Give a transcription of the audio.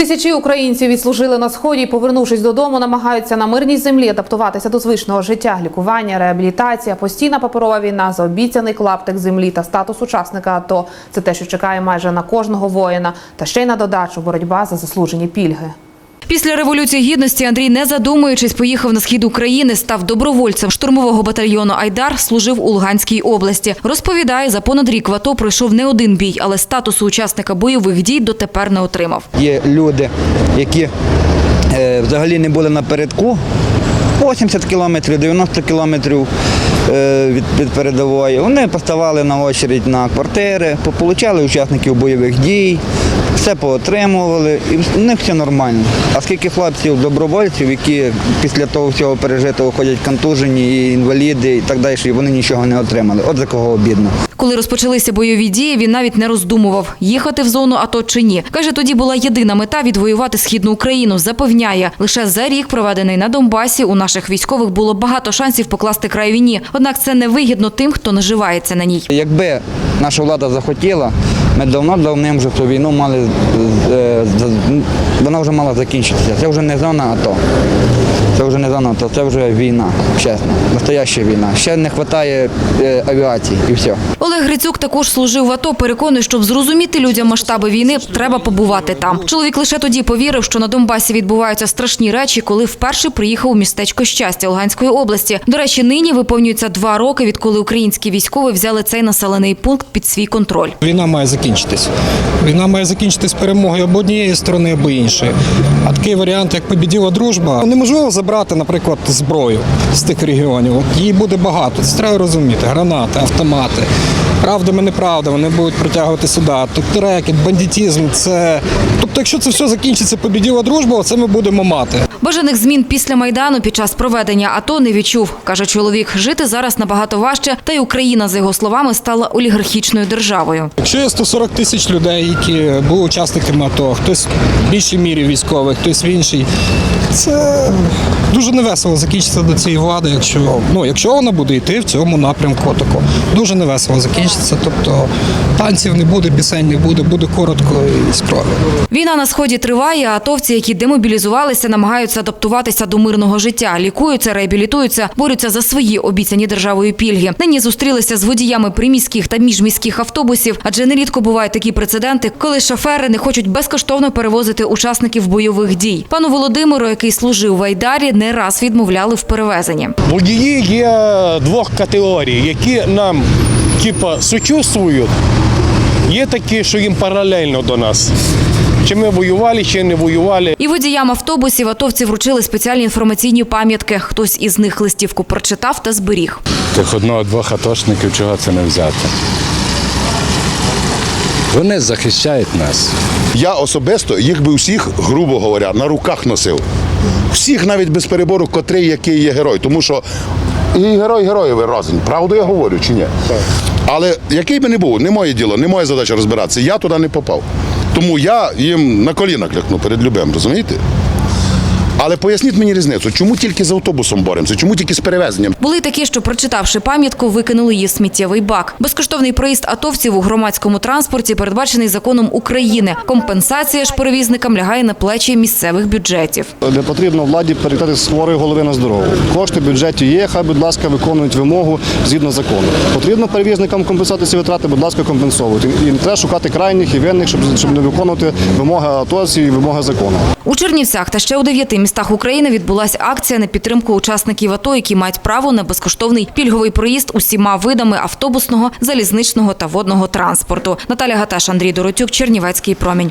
Тисячі українців відслужили на сході повернувшись додому, намагаються на мирній землі адаптуватися до звичного життя, лікування, реабілітація, постійна паперова війна, заобіцяний клаптик землі та статус учасника АТО. Це те, що чекає майже на кожного воїна, та ще й на додачу боротьба за заслужені пільги. Після революції гідності Андрій, не задумуючись, поїхав на схід України, став добровольцем штурмового батальйону Айдар, служив у Луганській області. Розповідає, за понад рік в АТО пройшов не один бій, але статусу учасника бойових дій дотепер не отримав. Є люди, які е, взагалі не були напередку. 80 кілометрів, 90 кілометрів е, від, передової. Вони поставали на очередь на квартири, получали учасників бойових дій, все поотримували, і в них все нормально. А скільки хлопців, добровольців, які після того всього пережитого ходять контужені, і інваліди і так далі, і вони нічого не отримали. От за кого обідно. Коли розпочалися бойові дії, він навіть не роздумував, їхати в зону АТО чи ні. Каже, тоді була єдина мета відвоювати східну Україну. Запевняє, лише за рік, проведений на Донбасі, у наших військових було багато шансів покласти край війні. Однак це не вигідно тим, хто наживається на ній. Якби наша влада захотіла, ми давно-давним вже цю війну мали, е, вона вже мала закінчитися. Це вже не зона АТО. Це вже не зона АТО, це вже війна, чесно, настояща війна. Ще не вистачає е, авіації і все. Олег Грицюк також служив в АТО. Переконує, щоб зрозуміти людям масштаби війни, треба побувати там. Чоловік лише тоді повірив, що на Донбасі відбуваються страшні речі, коли вперше приїхав у містечко щастя Луганської області. До речі, нині виповнюється два роки, відколи українські військові взяли цей населений пункт під свій контроль. Війна має закінчитись. Війна має закінчитись перемогою або однієї сторони, або іншої. А такий варіант, як побіділа дружба, неможливо забрати, наприклад, зброю з тих регіонів. От її буде багато. Це треба розуміти. Гранати, автомати. Правдами, неправдами, вони будуть притягувати сюди. Тобто рекет, бандитізм, це. Тобто, якщо це все закінчиться побіділа дружба, це ми будемо мати. Бажаних змін після майдану під час проведення АТО не відчув. каже чоловік. Жити зараз набагато важче, та й Україна, за його словами, стала олігархічною державою. Якщо є 140 тисяч людей, які були учасниками АТО, хтось в більшій мірі військових, хтось в іншій, це дуже невесело закінчиться до цієї влади, якщо ну якщо вона буде йти в цьому напрямку, тако дуже невесело закінчиться. Тобто танців не буде, пісень не буде, буде коротко і з. Війна на сході триває. а Атовці, які демобілізувалися, намагаються адаптуватися до мирного життя, лікуються, реабілітуються, борються за свої обіцяні державою пільги. Нині зустрілися з водіями приміських та міжміських автобусів, адже нерідко бувають такі прецеденти, коли шофери не хочуть безкоштовно перевозити учасників бойових дій. Пану Володимиру, який служив в Айдарі, не раз відмовляли в перевезенні. Водії є двох категорій, які нам типа сучувствують. Є такі, що їм паралельно до нас. Чи ми воювали, чи не воювали. І водіям автобусів атовці вручили спеціальні інформаційні пам'ятки. Хтось із них листівку прочитав та зберіг. Тих одного-двох атошників чого це не взяти. Вони захищають нас. Я особисто їх би всіх, грубо говоря, на руках носив. Всіх навіть без перебору, котрий який є герой. Тому що і герой героєвий разом. Правду я говорю чи ні? Але який би не був, не моє діло, не моя задача розбиратися. Я туди не попав. Тому я їм на коліна клякну перед любим, розумієте? Але поясніть мені різницю, чому тільки з автобусом боремося, чому тільки з перевезенням? Були такі, що, прочитавши пам'ятку, викинули її в сміттєвий бак. Безкоштовний проїзд атовців у громадському транспорті передбачений законом України. Компенсація ж перевізникам лягає на плечі місцевих бюджетів. Не потрібно владі перекладати з хворої голови на здорову. Кошти в бюджеті є, хай, будь ласка, виконують вимогу згідно закону. Потрібно перевізникам компенсувати ці витрати, будь ласка, компенсовуйте. І не треба шукати крайніх і винних, щоб, щоб не виконувати вимоги АТОС і вимоги закону. У Чернівцях та ще у дев'яти містах України відбулася акція на підтримку учасників АТО, які мають право на безкоштовний пільговий проїзд усіма видами автобусного, залізничного та водного транспорту. Наталя Гаташ, Андрій Доротюк, Чернівецький промінь.